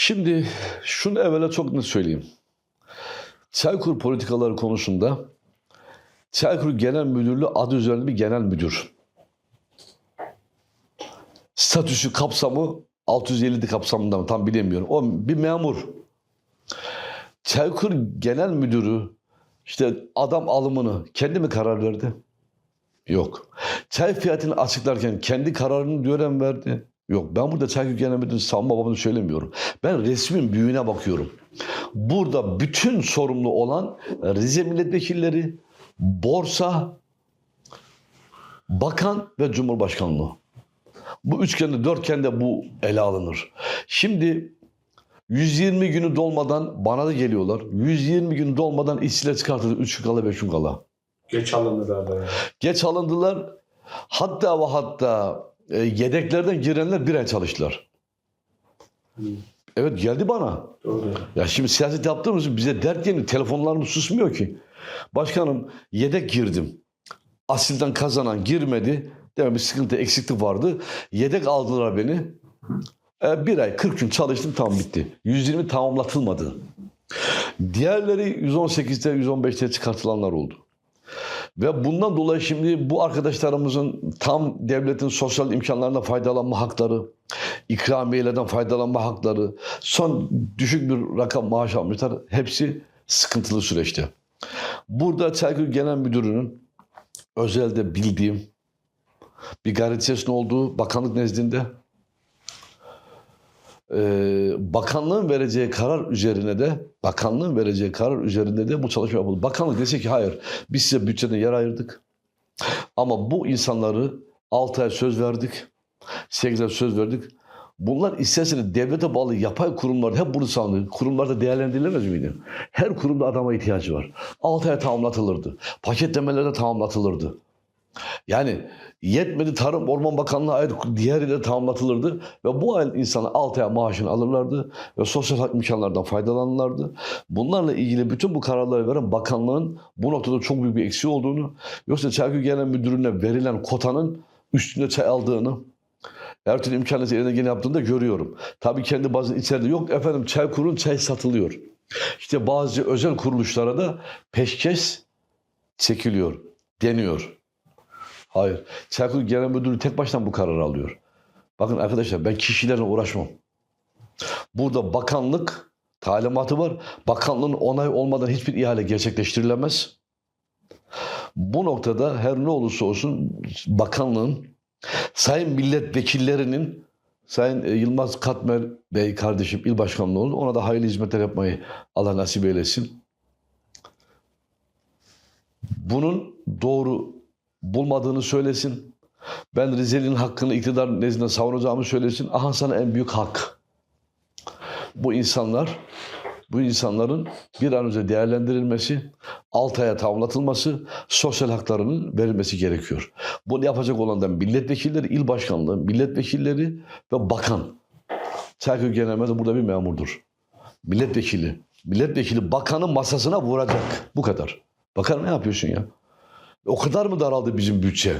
Şimdi şunu evvela çok net söyleyeyim. Çaykur politikaları konusunda Çaykur Genel Müdürlüğü adı üzerinde bir genel müdür. Statüsü kapsamı 650 kapsamında mı tam bilemiyorum. O bir memur. Çaykur Genel Müdürü işte adam alımını kendi mi karar verdi? Yok. Çay fiyatını açıklarken kendi kararını gören verdi. Yok. Ben burada Çaykur Genel savunma babını söylemiyorum. Ben resmin büyüğüne bakıyorum. Burada bütün sorumlu olan Rize milletvekilleri, borsa, bakan ve cumhurbaşkanlığı. Bu üçgende, dörtgende bu ele alınır. Şimdi 120 günü dolmadan bana da geliyorlar. 120 gün dolmadan işçiler çıkartıldı. 3 kala 5 kala. Geç alındı da. Geç alındılar. Hatta ve hatta e, yedeklerden girenler bir ay çalıştılar. Hı. Evet geldi bana. Doğru. Ya şimdi siyaset yaptığımız için bize dert yeni telefonlarımız susmuyor ki. Başkanım yedek girdim. Asilden kazanan girmedi. Demek bir sıkıntı eksiklik vardı. Yedek aldılar beni. E, bir ay 40 gün çalıştım tam bitti. 120 tamamlatılmadı. Diğerleri 118'te 115'te çıkartılanlar oldu. Ve bundan dolayı şimdi bu arkadaşlarımızın tam devletin sosyal imkanlarından faydalanma hakları, ikramiyelerden faydalanma hakları, son düşük bir rakam maaş almışlar. Hepsi sıkıntılı süreçte. Burada Çaykur Genel Müdürü'nün özelde bildiğim bir gayretçesinin olduğu bakanlık nezdinde bakanlığın vereceği karar üzerine de bakanlığın vereceği karar üzerinde de bu çalışma yapıldı. Bakanlık dese ki hayır biz size bütçeden yer ayırdık. Ama bu insanları 6 ay söz verdik. 8 ay söz verdik. Bunlar isterseniz devlete bağlı yapay kurumlar hep bunu sanıyor. Kurumlarda değerlendirilemez miydi? Her kurumda adama ihtiyacı var. 6 ay tamamlatılırdı. Paketlemelerde tamamlatılırdı. Yani yetmedi Tarım Orman Bakanlığı ayrı diğer ile tamamlatılırdı ve bu ay insanlar 6 ay maaşını alırlardı ve sosyal hak imkanlardan faydalanırlardı. Bunlarla ilgili bütün bu kararları veren bakanlığın bu noktada çok büyük bir eksiği olduğunu yoksa Çaykur Genel Müdürlüğü'ne verilen kotanın üstünde çay aldığını her türlü imkanı yerine gene yaptığını da görüyorum. Tabii kendi bazı içeride yok efendim Çaykur'un çay satılıyor. İşte bazı özel kuruluşlara da peşkeş çekiliyor, deniyor. Hayır. Çaykur Genel Müdürlüğü tek başına bu kararı alıyor. Bakın arkadaşlar ben kişilerle uğraşmam. Burada bakanlık talimatı var. Bakanlığın onay olmadan hiçbir ihale gerçekleştirilemez. Bu noktada her ne olursa olsun bakanlığın sayın milletvekillerinin Sayın e, Yılmaz Katmer Bey kardeşim il başkanlığı oldu. Ona da hayırlı hizmetler yapmayı Allah nasip eylesin. Bunun doğru bulmadığını söylesin. Ben Rizeli'nin hakkını iktidar nezdinde savunacağımı söylesin. Aha sana en büyük hak. Bu insanlar, bu insanların bir an önce değerlendirilmesi, 6 aya tamamlatılması, sosyal haklarının verilmesi gerekiyor. Bunu yapacak olan da milletvekilleri, il başkanlığı, milletvekilleri ve bakan. Çaykur Genel Müdürü burada bir memurdur. Milletvekili. Milletvekili bakanın masasına vuracak. Bu kadar. Bakan ne yapıyorsun ya? O kadar mı daraldı bizim bütçe?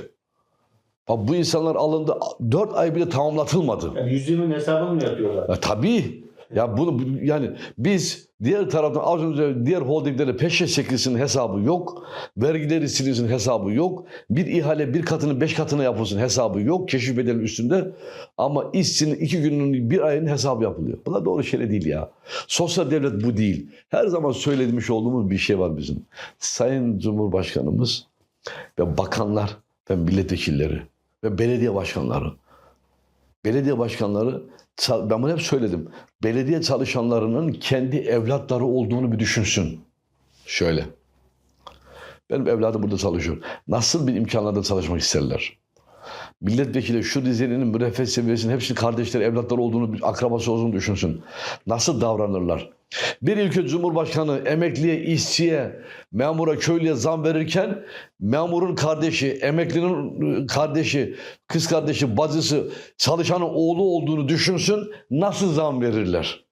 Bak bu insanlar alındı. 4 ay bile tamamlatılmadı. Yani yüzünün hesabını mı yapıyorlar? Ya tabii. Ya bunu bu- yani biz diğer taraftan az önce diğer holdinglerin peşe çekilsin hesabı yok. Vergileri silinsin hesabı yok. Bir ihale bir katının beş katına yapılsın hesabı yok. Keşif bedeli üstünde. Ama işçinin iki günün bir ayının hesabı yapılıyor. Bunlar doğru şeyler değil ya. Sosyal devlet bu değil. Her zaman söylemiş olduğumuz bir şey var bizim. Sayın Cumhurbaşkanımız ve bakanlar ve milletvekilleri ve belediye başkanları. Belediye başkanları ben bunu hep söyledim. Belediye çalışanlarının kendi evlatları olduğunu bir düşünsün. Şöyle. Benim evladım burada çalışıyor. Nasıl bir imkanlarda çalışmak isterler? Milletvekili şu Rize'nin müreffeh seviyesinin hepsinin kardeşleri, evlatları olduğunu, bir akrabası olduğunu düşünsün. Nasıl davranırlar? Bir ülke Cumhurbaşkanı emekliye, işçiye, memura, köylüye zam verirken memurun kardeşi, emeklinin kardeşi, kız kardeşi, bacısı, çalışanın oğlu olduğunu düşünsün. Nasıl zam verirler?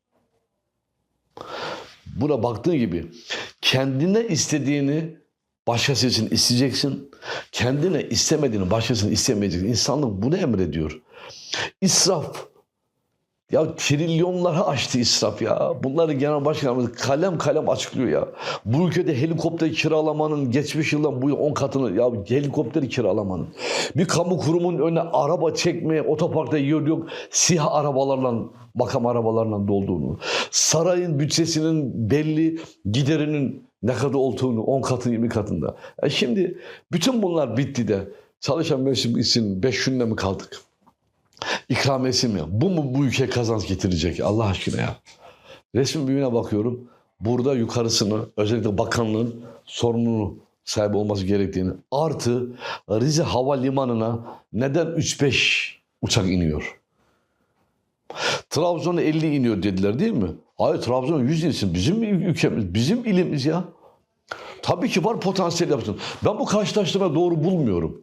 Buna baktığın gibi kendine istediğini başkası için isteyeceksin. Kendine istemediğini başkasının istemeyeceksin. İnsanlık bunu emrediyor. İsraf Ya trilyonları aştı israf ya. Bunları genel başkanımız kalem kalem açıklıyor ya. Bu ülkede helikopter kiralamanın geçmiş yıldan bu yıl 10 katını ya helikopteri kiralamanın. Bir kamu kurumunun önüne araba çekmeye otoparkta yer yok. Siyah arabalarla makam arabalarla dolduğunu. Sarayın bütçesinin belli giderinin ne kadar olduğunu 10 katı 20 katında. E şimdi bütün bunlar bitti de çalışan mevsim için 5 günde mi kaldık? İkramiyesi mi? Bu mu bu ülkeye kazanç getirecek Allah aşkına ya? Resmin büyüğüne bakıyorum. Burada yukarısını özellikle bakanlığın sorumluluğu sahibi olması gerektiğini artı Rize Havalimanı'na neden 3-5 uçak iniyor? Trabzon'a 50 iniyor dediler değil mi? Hayır Trabzon 100 insin. Bizim ülkemiz, bizim ilimiz ya. Tabii ki var potansiyel yapsın. Ben bu karşılaştırma doğru bulmuyorum.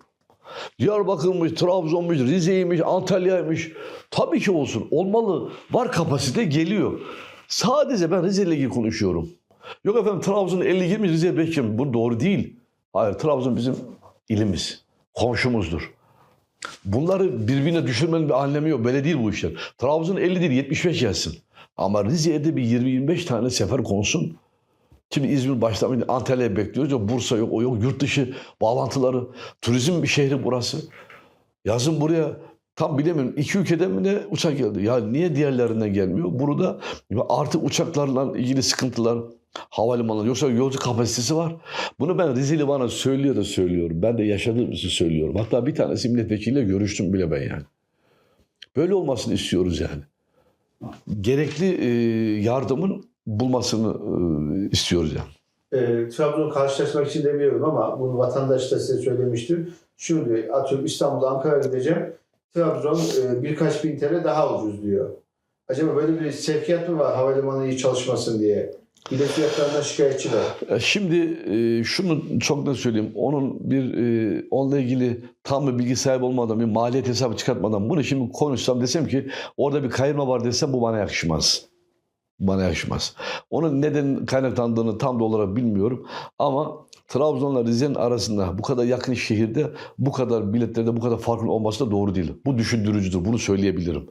Diyarbakır'mış, Trabzon'muş, Rize'ymiş, Antalya'ymış. Tabii ki olsun. Olmalı. Var kapasite geliyor. Sadece ben Rize ile ilgili konuşuyorum. Yok efendim Trabzon 50 girmiş, Rize'ye 5 girmiş. Bu doğru değil. Hayır Trabzon bizim ilimiz. Komşumuzdur. Bunları birbirine düşürmenin bir anlamı yok. Böyle değil bu işler. Trabzon 50 değil 75 gelsin. Ama Rize'ye de bir 20-25 tane sefer konsun. Şimdi İzmir başlamayınca Antalya'ya bekliyoruz. Yok Bursa yok, o yok. Yurt dışı bağlantıları. Turizm bir şehri burası. Yazın buraya tam bilemiyorum. iki ülkeden mi ne uçak geldi? Ya niye diğerlerinden gelmiyor? Burada artık uçaklarla ilgili sıkıntılar, havalimanları yoksa yolcu kapasitesi var. Bunu ben Rizeli bana söylüyor da söylüyorum. Ben de yaşadığım için söylüyorum. Hatta bir tanesi milletvekiliyle görüştüm bile ben yani. Böyle olmasını istiyoruz yani. Gerekli yardımın bulmasını e, istiyoruz yani. E, Trabzon'u karşılaşmak için demiyorum ama bunu vatandaş da size söylemiştir. Şimdi atıyorum İstanbul'a Ankara'ya gideceğim. Trabzon e, birkaç bin TL daha ucuz diyor. Acaba böyle bir sevkiyat mı var havalimanı iyi çalışmasın diye? Bilet fiyatlarından şikayetçiler. E, Şimdi e, şunu çok net söyleyeyim. Onun bir e, onunla ilgili tam bir bilgi sahibi olmadan, bir maliyet hesabı çıkartmadan bunu şimdi konuşsam desem ki orada bir kayırma var desem bu bana yakışmaz. Bana yakışmaz. Onun neden kaynaklandığını tam da olarak bilmiyorum. Ama Trabzon'la Rize'nin arasında bu kadar yakın şehirde bu kadar biletlerde bu kadar farkın olması da doğru değil. Bu düşündürücüdür. Bunu söyleyebilirim.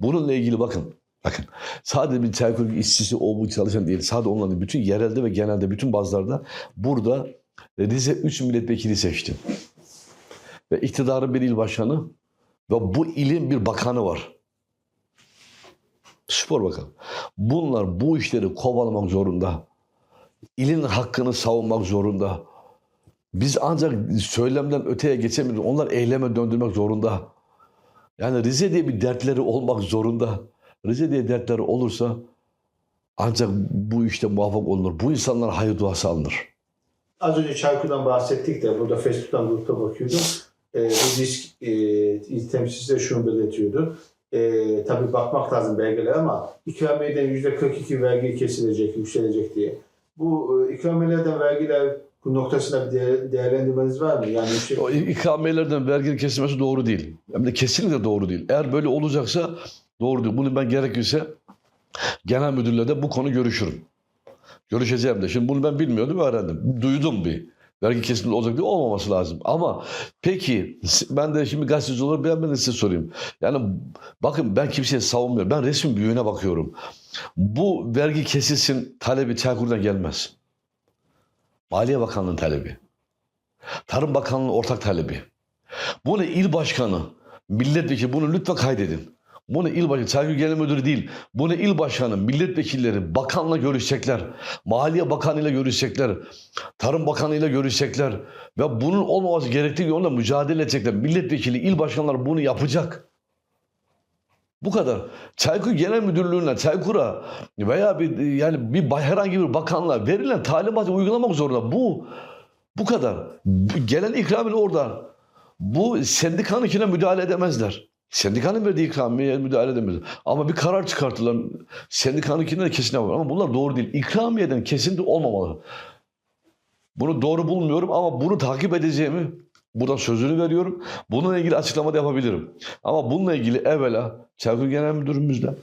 Bununla ilgili bakın. Bakın sadece bir Çaykur işçisi o bu çalışan değil. Sadece onların. Bütün yerelde ve genelde bütün bazılarda burada Rize 3 milletvekili seçti. Ve iktidarın bir il başkanı ve bu ilin bir bakanı var. Spor bakanı. Bunlar bu işleri kovalamak zorunda. İlin hakkını savunmak zorunda. Biz ancak söylemden öteye geçemiyoruz. Onlar eyleme döndürmek zorunda. Yani Rize diye bir dertleri olmak zorunda. Rize diye dertleri olursa ancak bu işte muvaffak olunur. Bu insanlar hayır duası alınır. Az önce Çaykur'dan bahsettik de burada Facebook'tan grupta bakıyordum. E, bu disk e, temsilcisi de şunu belirtiyordu. E, tabii bakmak lazım belgelere ama ikramiyeden %42 vergi kesilecek, yükselecek diye. Bu e, ikramiyelerden vergiler bu noktasında bir değer- değerlendirmeniz var mı? Yani yüksek... O ikramiyelerden verginin kesilmesi doğru değil. Hem de kesinlikle doğru değil. Eğer böyle olacaksa doğru değil. Bunu ben gerekirse genel müdürle de bu konu görüşürüm. Görüşeceğim de. Şimdi bunu ben bilmiyordum öğrendim. Duydum bir. Vergi kesinlikle olacak diye olmaması lazım. Ama peki ben de şimdi gazeteci olarak ben, ben de size sorayım. Yani bakın ben kimseye savunmuyorum. Ben resmin büyüğüne bakıyorum. Bu vergi kesilsin talebi Çaykur'dan gelmez. Maliye Bakanlığı'nın talebi. Tarım Bakanlığı'nın ortak talebi. Bunu il başkanı, milletvekili bunu lütfen kaydedin. Bunu il başkanı, Çaykur Genel Müdürü değil. Bunu il başkanı, milletvekilleri bakanla görüşecekler. Maliye Bakanı'yla görüşecekler. Tarım Bakanı'yla görüşecekler. Ve bunun olmaması gerektiği yolda mücadele edecekler. Milletvekili, il başkanları bunu yapacak. Bu kadar. Çaykur Genel Müdürlüğü'ne, Çaykur'a veya bir yani bir herhangi bir bakanlığa verilen talimatı uygulamak zorunda. Bu bu kadar. Gelen ikramiye orada. Bu sendikanınkine müdahale edemezler. Sendikanın verdiği ikramiye müdahale edemezler. Ama bir karar çıkartılan sendikanınkine de kesin var. Ama bunlar doğru değil. İkramiyeden kesinti olmamalı. Bunu doğru bulmuyorum ama bunu takip edeceğimi buradan sözünü veriyorum. Bununla ilgili açıklama da yapabilirim. Ama bununla ilgili evvela Çaykur Genel Müdürümüzle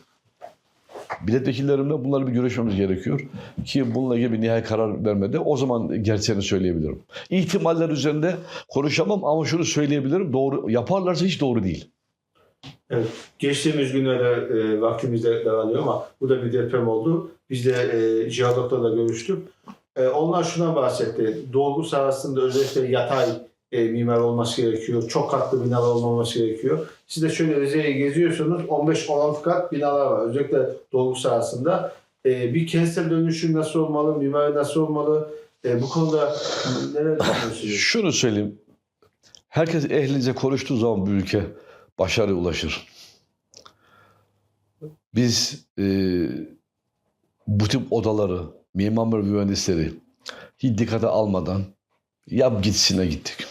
milletvekillerimle bunları bir görüşmemiz gerekiyor. Ki bununla ilgili bir nihai karar vermede o zaman gerçeğini söyleyebilirim. İhtimaller üzerinde konuşamam ama şunu söyleyebilirim. Doğru yaparlarsa hiç doğru değil. Geçtiğimiz günlerde e, vaktimiz de daralıyor ama bu da bir deprem oldu. Biz de e, jeologla da görüştük. E, onlar şuna bahsetti. Dolgu sahasında özellikle yatay e, mimar olması gerekiyor. Çok katlı binalar olmaması gerekiyor. Siz de şöyle Rize'yi geziyorsunuz. 15-16 kat binalar var. Özellikle dolgu sahasında. E, bir kentsel dönüşüm nasıl olmalı? Mimari nasıl olmalı? E, bu konuda neler düşünüyorsunuz? Şunu söyleyeyim. Herkes ehlince konuştuğu zaman bu ülke başarıya ulaşır. Biz e, bu tip odaları, mimar mühendisleri hiç dikkate almadan yap gitsine gittik.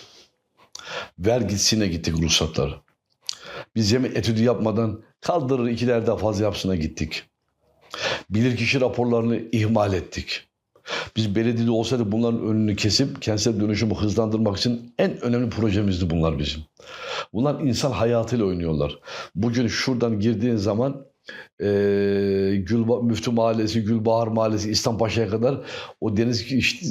Ver gitsine gittik ruhsatları. Biz yemin etüdü yapmadan kaldırır ikiler daha fazla yapsına gittik. Bilirkişi raporlarını ihmal ettik. Biz belediyede olsaydık bunların önünü kesip kentsel dönüşümü hızlandırmak için en önemli projemizdi bunlar bizim. Bunlar insan hayatıyla oynuyorlar. Bugün şuradan girdiğin zaman eee Gülba, Müftü Mahallesi, Gülbahar Mahallesi, İstanpaşa'ya kadar o Deniz işte,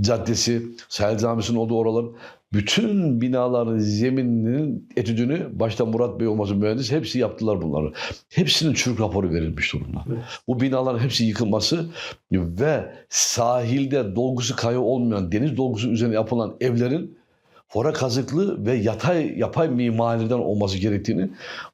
Caddesi, Sahil Camisi'nin olduğu oralar bütün binaların zemininin etüdünü başta Murat Bey olması mühendis hepsi yaptılar bunları. Hepsinin çürük raporu verilmiş durumda. Evet. Bu binaların hepsi yıkılması ve sahilde dolgusu kayı olmayan deniz dolgusu üzerine yapılan evlerin fora kazıklı ve yatay yapay mimariden olması gerektiğini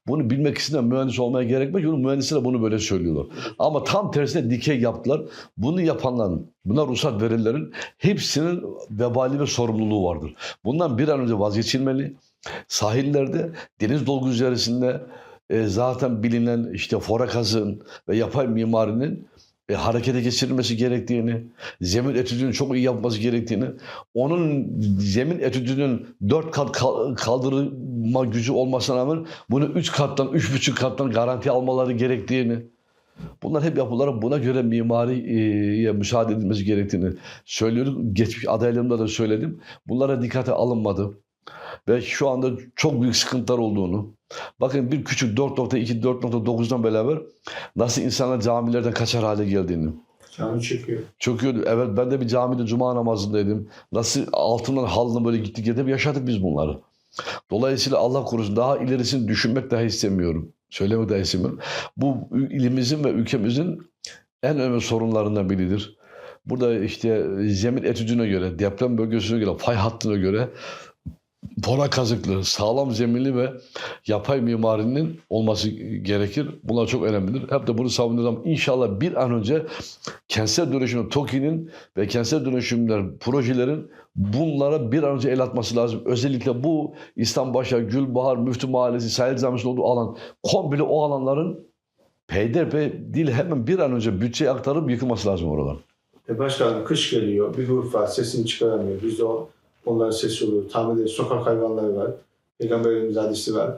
bunu bilmek için de mühendis olmaya gerekmez. Çünkü mühendisler de bunu böyle söylüyorlar. Ama tam tersine dikey yaptılar. Bunu yapanların, buna ruhsat verenlerin hepsinin vebali ve sorumluluğu vardır. Bundan bir an önce vazgeçilmeli. Sahillerde deniz dolgu üzerisinde e, zaten bilinen işte fora kazığın ve yapay mimarinin e, harekete geçirilmesi gerektiğini, zemin etüdünün çok iyi yapması gerektiğini, onun zemin etüdünün dört kat kal- kaldırma gücü olmasına rağmen bunu üç kattan, üç buçuk kattan garanti almaları gerektiğini, bunlar hep yapılarak buna göre mimariye müsaade edilmesi gerektiğini söylüyorum. Geçmiş adaylarımda da söyledim. Bunlara dikkate alınmadı. Ve şu anda çok büyük sıkıntılar olduğunu. Bakın bir küçük 4.2, 4.9'dan beraber nasıl insanlar camilerden kaçar hale geldiğini. Canı çekiyor. Çöküyordu. Evet ben de bir camide cuma namazındaydım. Nasıl altından halına böyle gittik gidip yaşadık biz bunları. Dolayısıyla Allah korusun daha ilerisini düşünmek dahi istemiyorum. Söylemek dahi istemiyorum. Bu ilimizin ve ülkemizin en önemli sorunlarından biridir. Burada işte zemin etüdüne göre, deprem bölgesine göre, fay hattına göre fora kazıklı, sağlam zeminli ve yapay mimarinin olması gerekir. Bunlar çok önemlidir. Hep de bunu savunuyorum. İnşallah bir an önce kentsel dönüşüm TOKİ'nin ve kentsel dönüşümler projelerin bunlara bir an önce el atması lazım. Özellikle bu İstanbul'da Gülbahar, Müftü Mahallesi, Sahil Camisi'nin olduğu alan komple o alanların peyderpey değil hemen bir an önce bütçeye aktarıp yıkılması lazım oralar. E başkanım kış geliyor. Bir var sesini çıkaramıyor. Biz o, onların sesi oluyor. Tahmin ediyoruz. Sokak hayvanları var. Peygamberimiz hadisi var.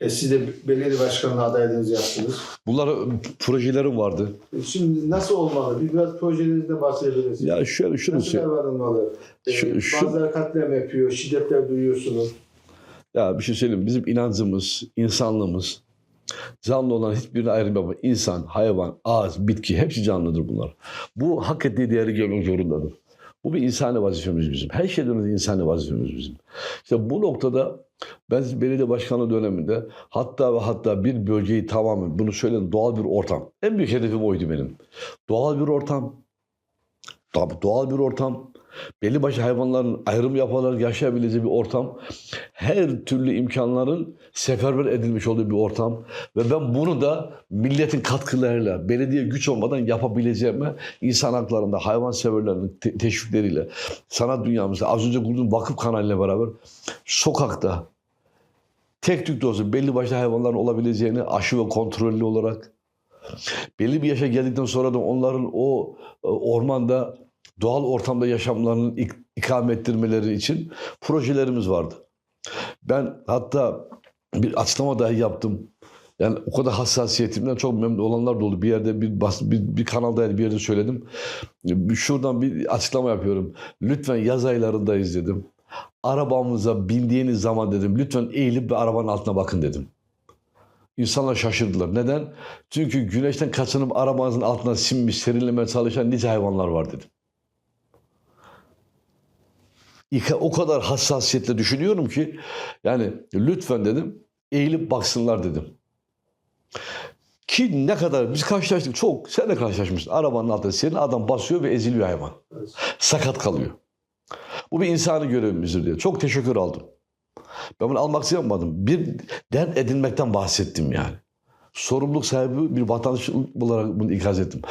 E siz de belediye başkanlığı adaylığınızı yaptınız. Bunlar projelerim vardı. E Şimdi nasıl olmalı? Bir biraz projelerinizden bahsedebilirsiniz. Ya şöyle şunu nasıl söyleyeyim. davranılmalı? E, Şu- şu- Bazıları katliam yapıyor. Şiddetler duyuyorsunuz. Ya bir şey söyleyeyim. Bizim inancımız, insanlığımız, canlı olan hiçbirine ayrım yapma. İnsan, hayvan, ağaç, bitki hepsi canlıdır bunlar. Bu hak ettiği değeri görmek zorundadır. Bu bir insani vazifemiz bizim. Her şeyden önce insani vazifemiz bizim. İşte bu noktada ben belediye başkanlığı döneminde hatta ve hatta bir bölgeyi tamamen bunu söyledim doğal bir ortam. En büyük hedefim oydu benim. Doğal bir ortam. Tabii doğal bir ortam. Belli başlı hayvanların ayrım yaparak yaşayabileceği bir ortam. Her türlü imkanların seferber edilmiş olduğu bir ortam. Ve ben bunu da milletin katkılarıyla, belediye güç olmadan yapabileceğime insan haklarında, hayvan severlerinin te- teşvikleriyle, sanat dünyamızda, az önce kurduğum vakıf kanalıyla beraber sokakta tek tük de olsa belli başlı hayvanların olabileceğini aşı ve kontrollü olarak belli bir yaşa geldikten sonra da onların o e, ormanda doğal ortamda yaşamlarını ik- ikame ettirmeleri için projelerimiz vardı. Ben hatta bir açıklama dahi yaptım. Yani o kadar hassasiyetimden çok memnun olanlar da oldu. Bir yerde bir, bas, bir, bir kanalda bir yerde söyledim. Şuradan bir açıklama yapıyorum. Lütfen yaz aylarındayız dedim. Arabamıza bindiğiniz zaman dedim lütfen eğilip bir arabanın altına bakın dedim. İnsanlar şaşırdılar. Neden? Çünkü güneşten kaçınıp arabanızın altına sinmiş, serinlemeye çalışan nice hayvanlar var dedim. O kadar hassasiyetle düşünüyorum ki yani lütfen dedim eğilip baksınlar dedim. Ki ne kadar biz karşılaştık çok sen de karşılaşmışsın. Arabanın altında senin adam basıyor ve eziliyor hayvan. Evet. Sakat kalıyor. Bu bir insani görevimizdir diye. Çok teşekkür aldım. Ben bunu almak için yapmadım. Bir dert edinmekten bahsettim yani. Sorumluluk sahibi bir vatandaş olarak bunu ikaz ettim.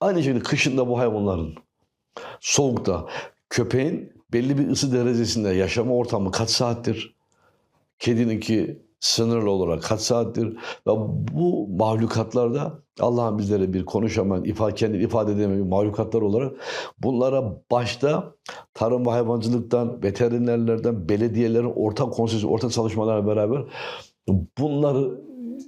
Aynı şekilde kışında bu hayvanların soğukta köpeğin belli bir ısı derecesinde yaşama ortamı kaç saattir? Kedininki sınırlı olarak kaç saattir? Ve bu mahlukatlarda Allah'ın bizlere bir konuşamayan, ifade, kendini ifade edemeyen mahlukatlar olarak bunlara başta tarım ve hayvancılıktan, veterinerlerden, belediyelerin ortak konsensü, ortak çalışmalarla beraber bunları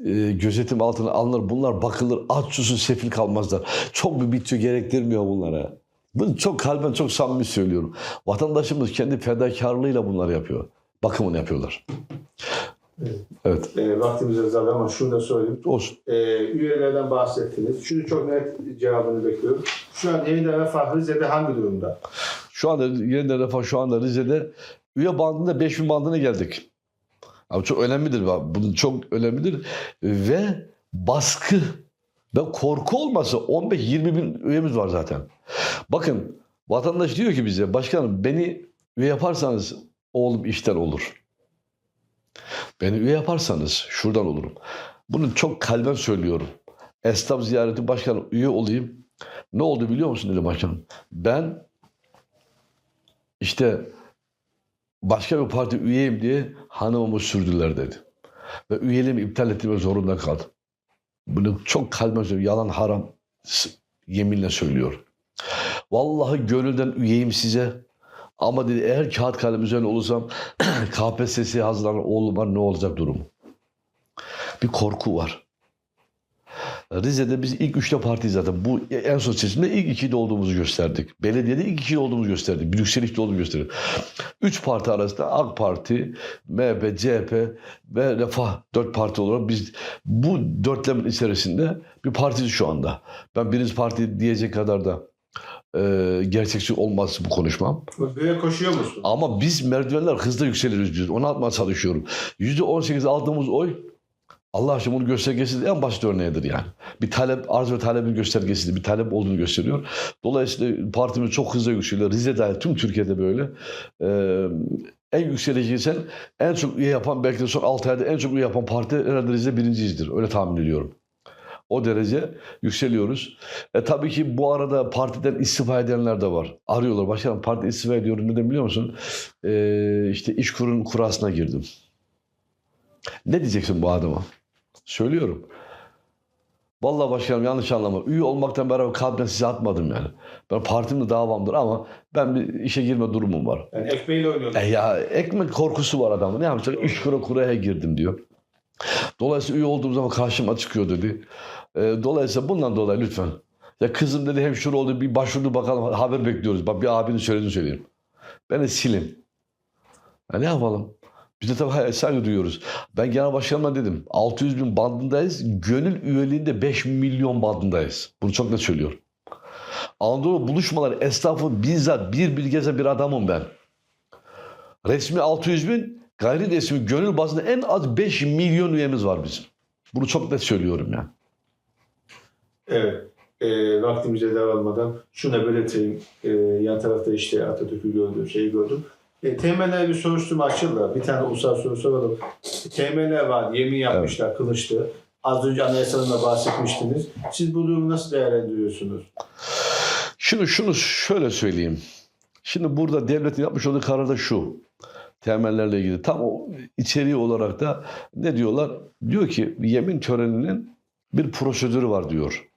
e, gözetim altına alınır. Bunlar bakılır. Aç susuz sefil kalmazlar. Çok bir bütçe gerektirmiyor bunlara. Bunu çok kalben çok samimi söylüyorum. Vatandaşımız kendi fedakarlığıyla bunları yapıyor. Bakımını yapıyorlar. Evet. Evet. E, vaktimiz azaldı ama şunu da söyleyeyim. Olsun. E, üyelerden bahsettiniz. Şunu çok net cevabını bekliyorum. Şu an yeniden refah Rize'de hangi durumda? Şu anda yeniden refah şu anda Rize'de üye bandında 5000 bandına geldik. Abi çok önemlidir. bak, Bu çok önemlidir. Ve baskı ve korku olmasa 15-20 bin üyemiz var zaten. Bakın vatandaş diyor ki bize başkanım beni üye yaparsanız oğlum işten olur. Beni üye yaparsanız şuradan olurum. Bunu çok kalben söylüyorum. Esnaf ziyareti başkanım üye olayım. Ne oldu biliyor musun dedi başkanım? Ben işte başka bir parti üyeyim diye hanımımı sürdüler dedi. Ve üyeliğimi iptal ettirmek zorunda kaldım. Bunu çok kalben söylüyorum. Yalan haram yeminle söylüyorum. Vallahi gönülden üyeyim size. Ama dedi eğer kağıt kalem üzerine olursam KPSS'ye hazırlanan oğlum var ne olacak durum? Bir korku var. Rize'de biz ilk üçte partiyiz zaten. Bu en son seçimde ilk ikide olduğumuzu gösterdik. Belediyede ilk ikide olduğumuzu gösterdik. Büyükşehir'de olduğumuzu gösterdik. Üç parti arasında AK Parti, MHP, CHP ve Refah dört parti olarak biz bu dörtlemin içerisinde bir partiyiz şu anda. Ben birinci parti diyecek kadar da e, gerçekçi olmaz bu konuşmam. Böyle koşuyor musun? Ama biz merdivenler hızla yükseliriz diyoruz. Onu atmaya çalışıyorum. Yüzde on sekiz aldığımız oy Allah aşkına bunun göstergesi en basit örneğidir yani. Bir talep, arz ve talebin göstergesidir. Bir talep olduğunu gösteriyor. Dolayısıyla partimiz çok hızlı yükseliyor. Rize dahil tüm Türkiye'de böyle. Ee, en yükseleceksen en çok üye yapan belki de son 6 ayda en çok üye yapan parti herhalde Rize birinciyizdir. Öyle tahmin ediyorum. O derece yükseliyoruz. E tabii ki bu arada partiden istifa edenler de var. Arıyorlar. Başkanım parti istifa ediyorum. Neden biliyor musun? Ee, işte işkurun kurasına girdim. Ne diyeceksin bu adama? Söylüyorum. Vallahi başkanım yanlış anlama. Üye olmaktan beraber kalbden size atmadım yani. Ben partimde davamdır ama ben bir işe girme durumum var. Yani ekmeğiyle oynuyorsun. E ya ekmek korkusu var adamın. Ne yapacak? Üç kura kuraya girdim diyor. Dolayısıyla üye olduğum zaman karşıma çıkıyor dedi. E, dolayısıyla bundan dolayı lütfen. Ya kızım dedi hemşire oldu bir başvurdu bakalım haber bekliyoruz. Bak bir abinin söylediğini söyleyeyim. Ben de silin. Ya ne yapalım? Biz de tabii saygı duyuyoruz. Ben genel başkanıma dedim 600 bin bandındayız. Gönül üyeliğinde 5 milyon bandındayız. Bunu çok net söylüyorum. Anadolu buluşmaları esnafı bizzat bir gezen bir adamım ben. Resmi 600 bin, gayri resmi gönül bazında en az 5 milyon üyemiz var bizim. Bunu çok net söylüyorum yani. Evet. E, vaktimize daralmadan şunu da belirteyim. E, yan tarafta işte Atatürk'ü gördüm, şeyi gördüm. E, temeller bir soruşturma açıldı. Bir tane ulusal soru soralım. Temeller var, yemin yapmışlar, kılıçlı. Az önce anayasadan da bahsetmiştiniz. Siz bu durumu nasıl değerlendiriyorsunuz? Şunu şunu şöyle söyleyeyim. Şimdi burada devletin yapmış olduğu karar da şu. Temellerle ilgili tam o içeriği olarak da ne diyorlar? Diyor ki yemin töreninin bir prosedürü var diyor.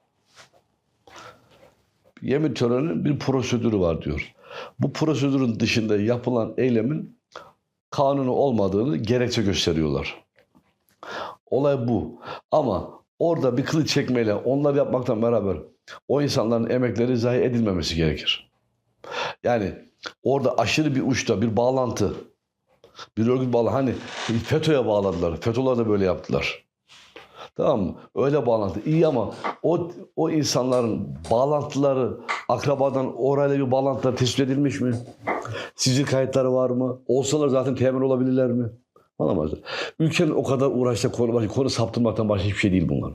Yemin töreninin bir prosedürü var diyor. Bu prosedürün dışında yapılan eylemin kanunu olmadığını gerekçe gösteriyorlar. Olay bu. Ama orada bir kılıç çekmeyle onlar yapmaktan beraber o insanların emekleri zayi edilmemesi gerekir. Yani orada aşırı bir uçta bir bağlantı, bir örgüt bağlı. Hani FETÖ'ye bağladılar. FETÖ'ler de böyle yaptılar. Tamam mı? Öyle bağlantı. iyi ama o o insanların bağlantıları akrabadan orayla bir bağlantılar tespit edilmiş mi? Sicil kayıtları var mı? Olsalar zaten temin olabilirler mi? Anlamazlar. Ülkenin o kadar uğraştığı konu, konu saptırmaktan başka hiçbir şey değil bunlar.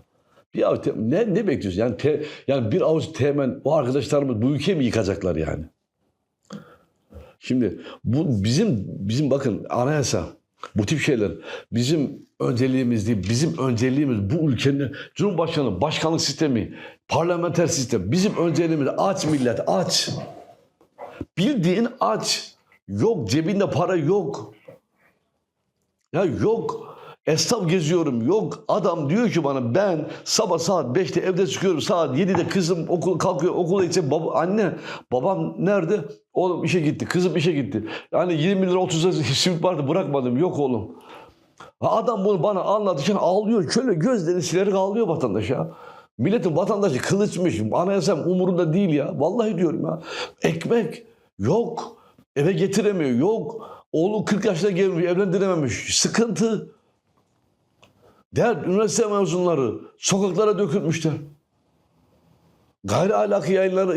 Bir avuç ne, ne bekliyorsun? Yani, te- yani bir avuç teğmen o arkadaşlarımız bu ülkeyi mi yıkacaklar yani? Şimdi bu bizim bizim bakın anayasa bu tip şeyler bizim önceliğimiz değil. Bizim önceliğimiz bu ülkenin Cumhurbaşkanı, başkanlık sistemi, parlamenter sistem. Bizim önceliğimiz aç millet, aç. Bildiğin aç. Yok cebinde para yok. Ya yok. Esnaf geziyorum. Yok. Adam diyor ki bana ben sabah saat 5'te evde çıkıyorum. Saat 7'de kızım okul kalkıyor. Okula gidecek. Baba, anne babam nerede? Oğlum işe gitti. Kızım işe gitti. Yani 20 lira 30 lira simit vardı bırakmadım. Yok oğlum. Adam bunu bana anlatırken ağlıyor. Şöyle gözleri silerek ağlıyor vatandaş ya. Milletin vatandaşı kılıçmış. Anayasam umurunda değil ya. Vallahi diyorum ya. Ekmek yok. Eve getiremiyor. Yok. Oğlu 40 yaşına gelmiş. Evlendirememiş. Sıkıntı. Dert üniversite mezunları sokaklara dökülmüşler. Gayri ahlaki yayınlar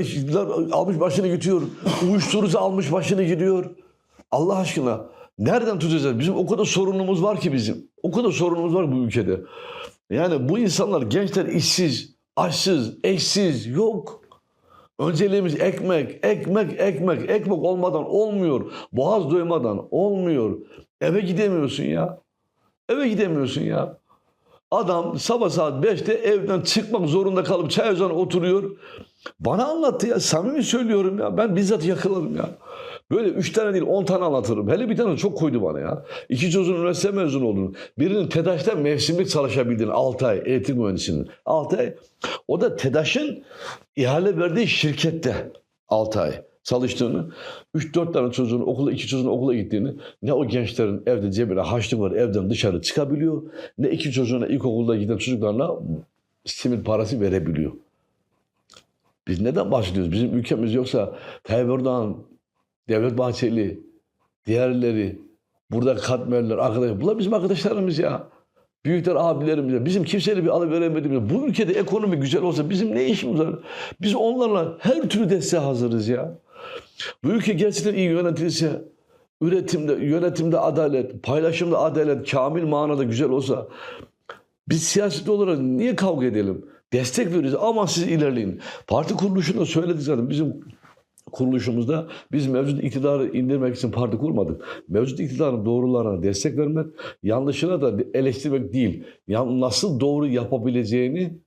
almış başını gidiyor. Uyuşturucu almış başını gidiyor. Allah aşkına nereden tutacağız? Bizim o kadar sorunumuz var ki bizim. O kadar sorunumuz var bu ülkede. Yani bu insanlar gençler işsiz, açsız, eşsiz yok. Önceliğimiz ekmek, ekmek, ekmek. Ekmek olmadan olmuyor. Boğaz doymadan olmuyor. Eve gidemiyorsun ya. Eve gidemiyorsun ya. Adam sabah saat 5'te evden çıkmak zorunda kalıp çay ocağına oturuyor. Bana anlattı ya. Samimi söylüyorum ya. Ben bizzat yakaladım ya. Böyle üç tane değil on tane anlatırım. Hele bir tane çok koydu bana ya. İki çocuğun üniversite mezunu olduğunu. Birinin TEDAŞ'ta mevsimlik çalışabildiğini 6 ay eğitim mühendisinin. 6 ay. O da TEDAŞ'ın ihale verdiği şirkette 6 ay çalıştığını, 3-4 tane çocuğun okula, iki çocuğun okula gittiğini, ne o gençlerin evde cebine haçlık var evden dışarı çıkabiliyor, ne iki çocuğuna ilkokulda giden çocuklarına simit parası verebiliyor. Biz neden bahsediyoruz? Bizim ülkemiz yoksa Tayyip Erdoğan, Devlet Bahçeli, diğerleri, burada katmerler, arkadaşlar, bunlar bizim arkadaşlarımız ya. Büyükler abilerimiz ya. Bizim kimseyle bir alıveremediğimiz. Bu ülkede ekonomi güzel olsa bizim ne işimiz var? Biz onlarla her türlü desteğe hazırız ya. Bu ülke gerçekten iyi yönetilse, üretimde, yönetimde adalet, paylaşımda adalet, kamil manada güzel olsa biz siyaset olarak niye kavga edelim? Destek veriyoruz ama siz ilerleyin. Parti kuruluşunda söyledik zaten bizim kuruluşumuzda biz mevcut iktidarı indirmek için parti kurmadık. Mevcut iktidarın doğrularına destek vermek, yanlışına da eleştirmek değil. Yani nasıl doğru yapabileceğini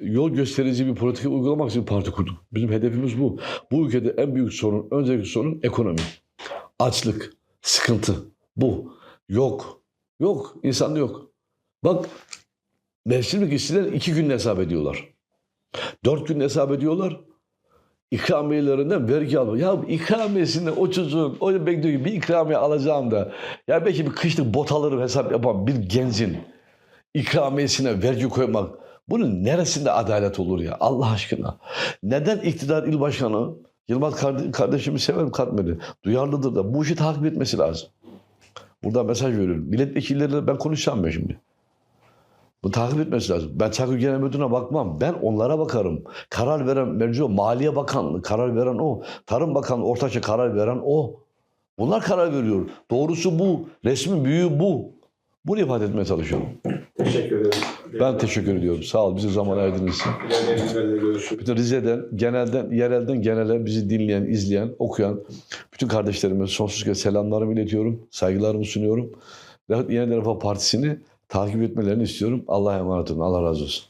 yol gösterici bir politika uygulamak için parti kurduk. Bizim hedefimiz bu. Bu ülkede en büyük sorun, öncelikli sorun ekonomi. Açlık, sıkıntı. Bu. Yok. Yok. İnsanda yok. Bak mevsimlik işçiler iki gün hesap ediyorlar. Dört gün hesap ediyorlar. İkramiyelerinden vergi alıyor. Ya ikramiyesinde o çocuğun, o bekliyor ki bir ikramiye alacağım da ya belki bir kışlık bot alırım hesap yapan bir gencin ikramiyesine vergi koymak bunun neresinde adalet olur ya Allah aşkına? Neden iktidar il başkanı Yılmaz kardeş- kardeşimi severim katmedi. Duyarlıdır da bu işi takip etmesi lazım. Burada mesaj veriyorum. Milletvekilleriyle ben konuşacağım ben şimdi. Bu takip etmesi lazım. Ben Çakır Genel Müdürü'ne bakmam. Ben onlara bakarım. Karar veren merci o. Maliye Bakanlığı karar veren o. Tarım Bakanlığı ortaça karar veren o. Bunlar karar veriyor. Doğrusu bu. Resmin büyüğü bu. Bunu ifade etmeye çalışıyorum. Teşekkür ederim. Ben teşekkür ediyorum. Sağ ol. Bize zaman görüşürüz. Bütün Rize'den, genelden, yerelden genele bizi dinleyen, izleyen, okuyan bütün kardeşlerime sonsuz kez selamlarımı iletiyorum. Saygılarımı sunuyorum. Yeniden Refah Partisi'ni takip etmelerini istiyorum. Allah'a emanet olun. Allah razı olsun.